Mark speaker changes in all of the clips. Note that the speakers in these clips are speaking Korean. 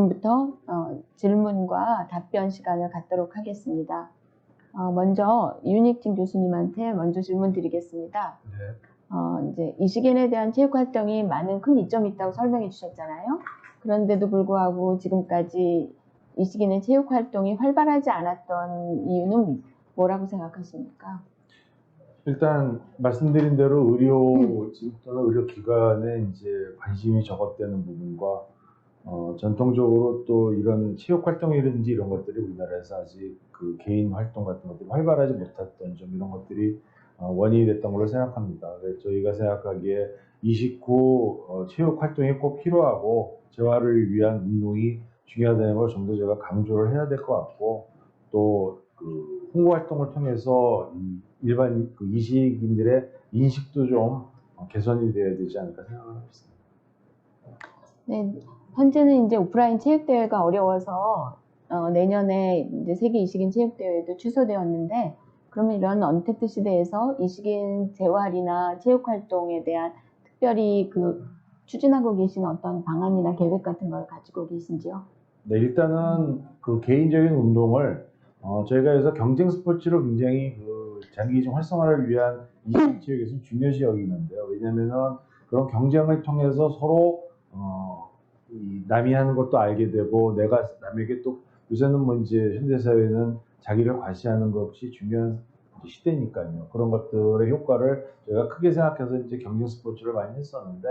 Speaker 1: 지금부터 어, 질문과 답변 시간을 갖도록 하겠습니다. 어, 먼저 윤익진 교수님한테 먼저 질문 드리겠습니다.
Speaker 2: 네.
Speaker 1: 어, 이제 이시겐에 대한 체육 활동이 많은 큰 이점이 있다고 설명해 주셨잖아요. 그런데도 불구하고 지금까지 이시겐의 체육 활동이 활발하지 않았던 이유는 뭐라고 생각하십니까?
Speaker 2: 일단 말씀드린 대로 의료 또는 의료 기관에 이제 관심이 적었다는 부분과 어, 전통적으로 또 이런 체육 활동이라든지 이런 것들이 우리나라에서 아직 그 개인 활동 같은 것들이 활발하지 못했던 점 이런 것들이 어, 원인이 됐던 걸로 생각합니다. 그래서 저희가 생각하기에 29 어, 체육 활동이 꼭 필요하고 재활을 위한 운동이 중요하다는 걸 좀 더 제가 강조를 해야 될 것 같고 또 그 홍보 활동을 통해서 이 일반 그 이식인들의 인식도 좀 어, 개선이 되어야 되지 않을까 생각하고 있습니다.
Speaker 1: 네, 현재는 이제 오프라인 체육대회가 어려워서 어, 내년에 이제 세계 이식인 체육대회도 취소되었는데 그러면 이런 언택트 시대에서 이식인 재활이나 체육 활동에 대한 특별히 그 추진하고 계신 어떤 방안이나 계획 같은 걸 가지고 계신지요?
Speaker 2: 네, 일단은 그 개인적인 운동을 어, 저희가 여기서 경쟁 스포츠로 굉장히 그 장기적 활성화를 위한 이식 체육에서 중요시 여기는데요. 왜냐면은 그런 경쟁을 통해서 서로 어, 이 남이 하는 것도 알게 되고 내가 남에게 또 요새는 뭐 이제 현대 사회는 자기를 과시하는 것이 중요한 시대니까요. 그런 것들의 효과를 저희가 크게 생각해서 이제 경쟁 스포츠를 많이 했었는데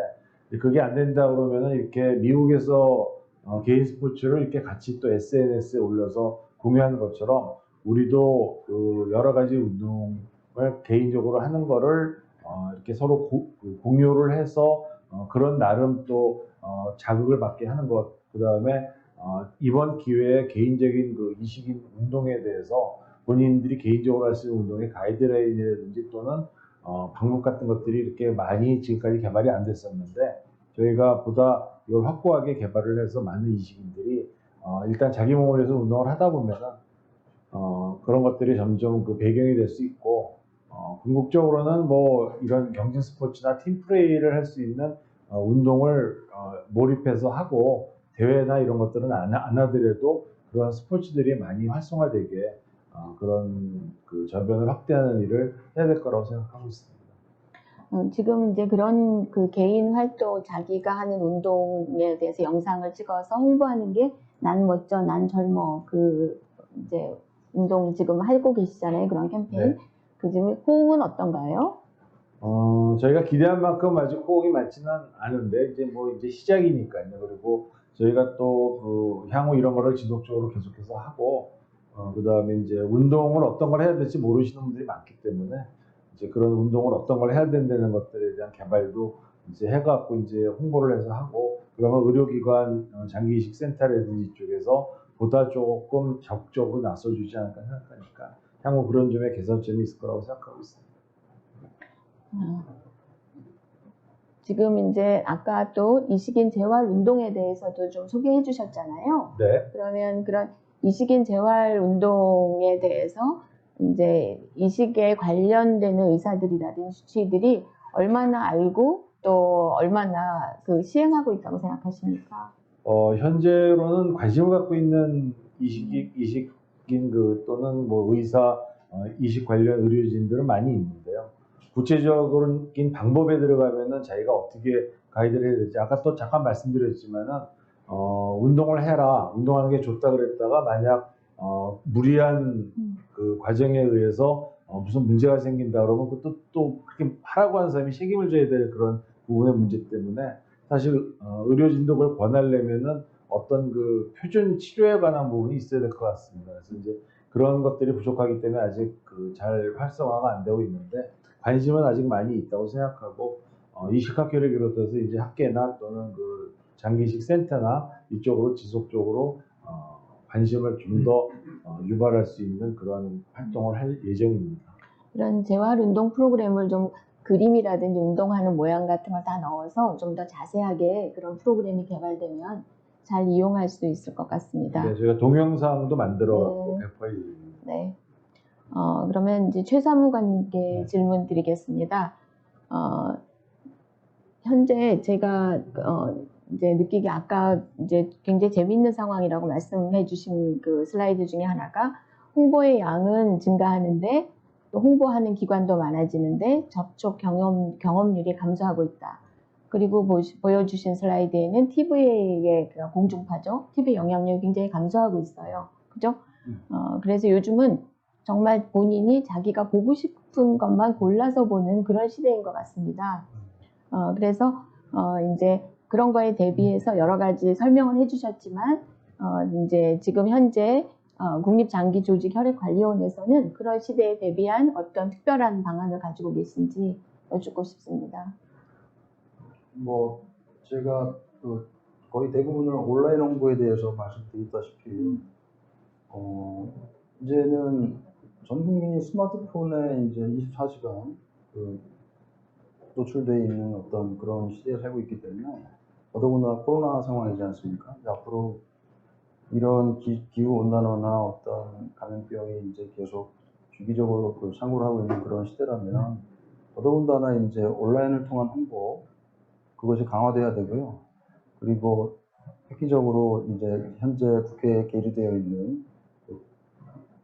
Speaker 2: 그게 안 된다 그러면은 이렇게 미국에서 어, 개인 스포츠를 이렇게 같이 또 SNS에 올려서 공유하는 것처럼 우리도 그 여러 가지 운동을 개인적으로 하는 거를 어, 이렇게 서로 고- 그 공유를 해서 어, 그런 나름 또 어, 자극을 받게 하는 것. 그 다음에 어, 이번 기회에 개인적인 그 이식인 운동에 대해서 본인들이 개인적으로 할 수 있는 운동의 가이드라인이라든지 또는 어, 방법 같은 것들이 이렇게 많이 지금까지 개발이 안 됐었는데 저희가 보다 이걸 확고하게 개발을 해서 많은 이식인들이 어, 일단 자기 몸을 위해서 운동을 하다 보면은 어, 그런 것들이 점점 그 배경이 될 수 있고 어, 궁극적으로는 뭐 이런 경쟁 스포츠나 팀 플레이를 할 수 있는 어, 운동을 어, 몰입해서 하고 대회나 이런 것들은 안, 안 하더라도 그런 스포츠들이 많이 활성화되게 어, 그런 그 저변을 확대하는 일을 해야 될 거라고 생각하고 있습니다.
Speaker 1: 어, 지금 이제 그런 그 개인 활동, 자기가 하는 운동에 대해서 영상을 찍어서 홍보하는 게 난 멋져, 난 젊어 그 이제 운동 지금 하고 계시잖아요. 그런 캠페인.
Speaker 2: 네.
Speaker 1: 그 점에 호응은 어떤가요?
Speaker 2: 어, 저희가 기대한 만큼 아직 호응이 많지는 않은데, 이제 뭐 이제 시작이니까요. 그리고 저희가 또 그 향후 이런 거를 지속적으로 계속해서 하고, 어, 그 다음에 이제 운동을 어떤 걸 해야 될지 모르시는 분들이 많기 때문에, 이제 그런 운동을 어떤 걸 해야 된다는 것들에 대한 개발도 이제 해갖고 이제 홍보를 해서 하고, 그러면 의료기관 어, 장기이식 센터라든지 이쪽에서 보다 조금 적극적으로 나서주지 않을까 생각하니까, 향후 그런 점에 개선점이 있을 거라고 생각하고 있습니다.
Speaker 1: 어, 지금 이제 아까 또 이식인 재활 운동에 대해서도 좀 소개해 주셨잖아요.
Speaker 2: 네.
Speaker 1: 그러면 그런 이식인 재활 운동에 대해서 이제 이식에 관련되는 의사들이라든지 수치들이 얼마나 알고 또 얼마나 그 시행하고 있다고 생각하십니까?
Speaker 2: 어, 현재로는 관심을 갖고 있는 이식, 이식인 그 또는 뭐 의사, 어, 이식 관련 의료진들은 많이 있는데요. 구체적인 방법에 들어가면은 자기가 어떻게 가이드를 해야 될지 아까 또 잠깐 말씀드렸지만은 어, 운동을 해라, 운동하는 게 좋다 그랬다가 만약 어, 무리한
Speaker 1: 음.
Speaker 2: 그 과정에 의해서 어, 무슨 문제가 생긴다 그러면 그것도 또 그렇게 하라고 하는 사람이 책임을 져야 될 그런 부분의 문제 때문에 사실 어, 의료진도 그걸 권하려면은 어떤 그 표준 치료에 관한 부분이 있어야 될 것 같습니다. 그래서 이제 그런 것들이 부족하기 때문에 아직 그 잘 활성화가 안 되고 있는데 관심은 아직 많이 있다고 생각하고 어, 이 식학회를 비롯해서 이제 학계나 또는 그 장기식 센터나 이쪽으로 지속적으로 어, 관심을 좀더 어, 유발할 수 있는 그런 활동을 할 예정입니다.
Speaker 1: 이런 재활 운동 프로그램을 좀 그림이라든지 운동하는 모양 같은 걸 다 넣어서 좀 더 자세하게 그런 프로그램이 개발되면 잘 이용할 수 있을 것 같습니다.
Speaker 2: 네, 저희가 동영상도 만들어
Speaker 1: 네.
Speaker 2: 예정입니다.
Speaker 1: 네. 어, 그러면 이제 최 사무관님께
Speaker 2: 네.
Speaker 1: 질문 드리겠습니다. 어, 현재 제가 어, 이제 느끼기 아까 이제 굉장히 재미있는 상황이라고 말씀해 주신 그 슬라이드 중에 하나가 홍보의 양은 증가하는데 또 홍보하는 기관도 많아지는데 접촉 경험, 경험률이 감소하고 있다. 그리고 보시- 보여주신 슬라이드에는 TV의 그 공중파죠. TV 영향력이 굉장히 감소하고 있어요. 그죠?
Speaker 3: 음.
Speaker 1: 어, 그래서 요즘은 정말 본인이 자기가 보고 싶은 것만 골라서 보는 그런 시대인 것 같습니다. 어, 그래서 어, 이제 그런 거에 대비해서 여러 가지 설명을 해주셨지만 어, 이제 지금 현재 어, 국립장기조직혈액관리원에서는 그런 시대에 대비한 어떤 특별한 방안을 가지고 계신지 여쭙고 싶습니다.
Speaker 3: 뭐 제가 그 거의 대부분을 온라인 홍보에 대해서 말씀드렸다시피 어 이제는 전 국민이 스마트폰에 이제 24시간 그 노출되어 있는 어떤 그런 시대에 살고 있기 때문에 더더구나 코로나 상황이지 않습니까? 앞으로 이런 기, 후 온난화나 어떤 감염병이 이제 계속 주기적으로 그 창구를 하고 있는 그런 시대라면 더더군다나 이제 온라인을 통한 홍보 그것이 강화돼야 되고요. 그리고 획기적으로 이제 현재 국회에 계류되어 있는 그,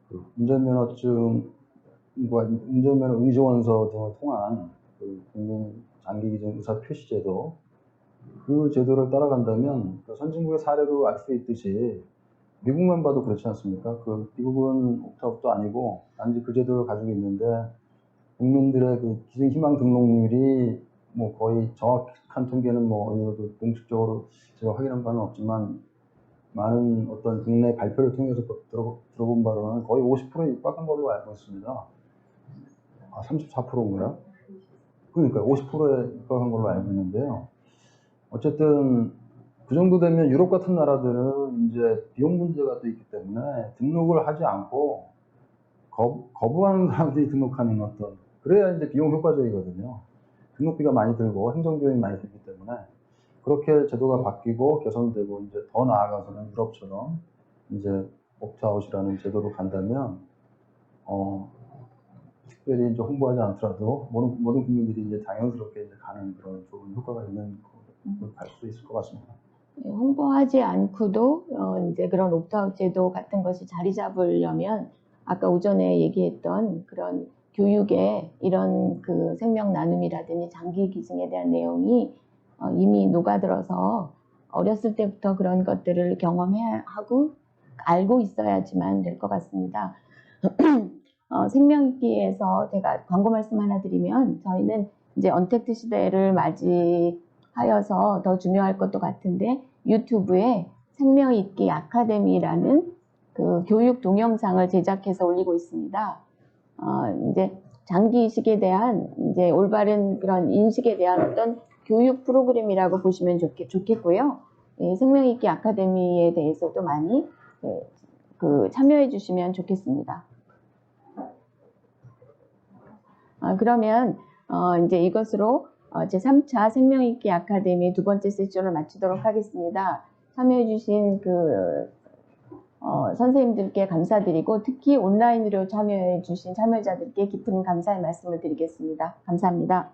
Speaker 3: 그 운전면허증과 운전면허 응시원서 등을 통한 그 국민 장기기증 의사 표시 제도 그 제도를 따라간다면 그 선진국의 사례로 알 수 있듯이 미국만 봐도 그렇지 않습니까? 그 미국은 옥타업도 아니고 단지 그 제도를 가지고 있는데 국민들의 그 기증 희망 등록률이 뭐 거의 정확한 통계는 뭐 어느 정도 공식적으로 제가 확인한 바는 없지만 많은 어떤 국내 발표를 통해서 들어, 들어본 바로는 거의 50%에 육박한 걸로 알고 있습니다. 아, 34%인가요? 그러니까 50%에 육박한 걸로 알고 있는데요. 어쨌든 그 정도 되면 유럽 같은 나라들은 이제 비용 문제가 또 있기 때문에 등록을 하지 않고 거, 거부하는 사람들이 등록하는 어떤 그래야 이제 비용 효과적이거든요. 등록비가 많이 들고 행정 비용이 많이 들기 때문에 그렇게 제도가 바뀌고 개선되고 이제 더 나아가서는 유럽처럼 이제 옵트아웃이라는 제도로 간다면 어 특별히 이제 홍보하지 않더라도 모든, 모든 국민들이 이제 자연스럽게 이제 가는 그런 좋은 효과가 있는 걸갈 수 있을 것 같습니다.
Speaker 1: 예, 홍보하지 않고도 어, 이제 그런 옵트아웃 제도 같은 것이 자리 잡으려면 아까 오전에 얘기했던 그런 교육에 이런 그 생명 나눔이라든지 장기 기증에 대한 내용이 어, 이미 녹아들어서 어렸을 때부터 그런 것들을 경험해야 하고 알고 있어야지만 될 것 같습니다. 어, 생명기에서 제가 광고 말씀 하나 드리면 저희는 이제 언택트 시대를 맞이하여서 더 중요할 것도 같은데 유튜브에 생명있기 아카데미라는 그 교육 동영상을 제작해서 올리고 있습니다. 어, 이제 장기 이식에 대한 이제 올바른 그런 인식에 대한 어떤 교육 프로그램이라고 보시면 좋겠, 좋겠고요. 예, 생명있기 아카데미에 대해서도 많이 예, 그 참여해 주시면 좋겠습니다. 아, 그러면 어, 이제 이것으로 어, 제 3차 생명있기 아카데미 두 번째 세션을 마치도록 하겠습니다. 참여해 주신 그 어, 선생님들께 감사드리고 특히 온라인으로 참여해 주신 참여자들께 깊은 감사의 말씀을 드리겠습니다. 감사합니다.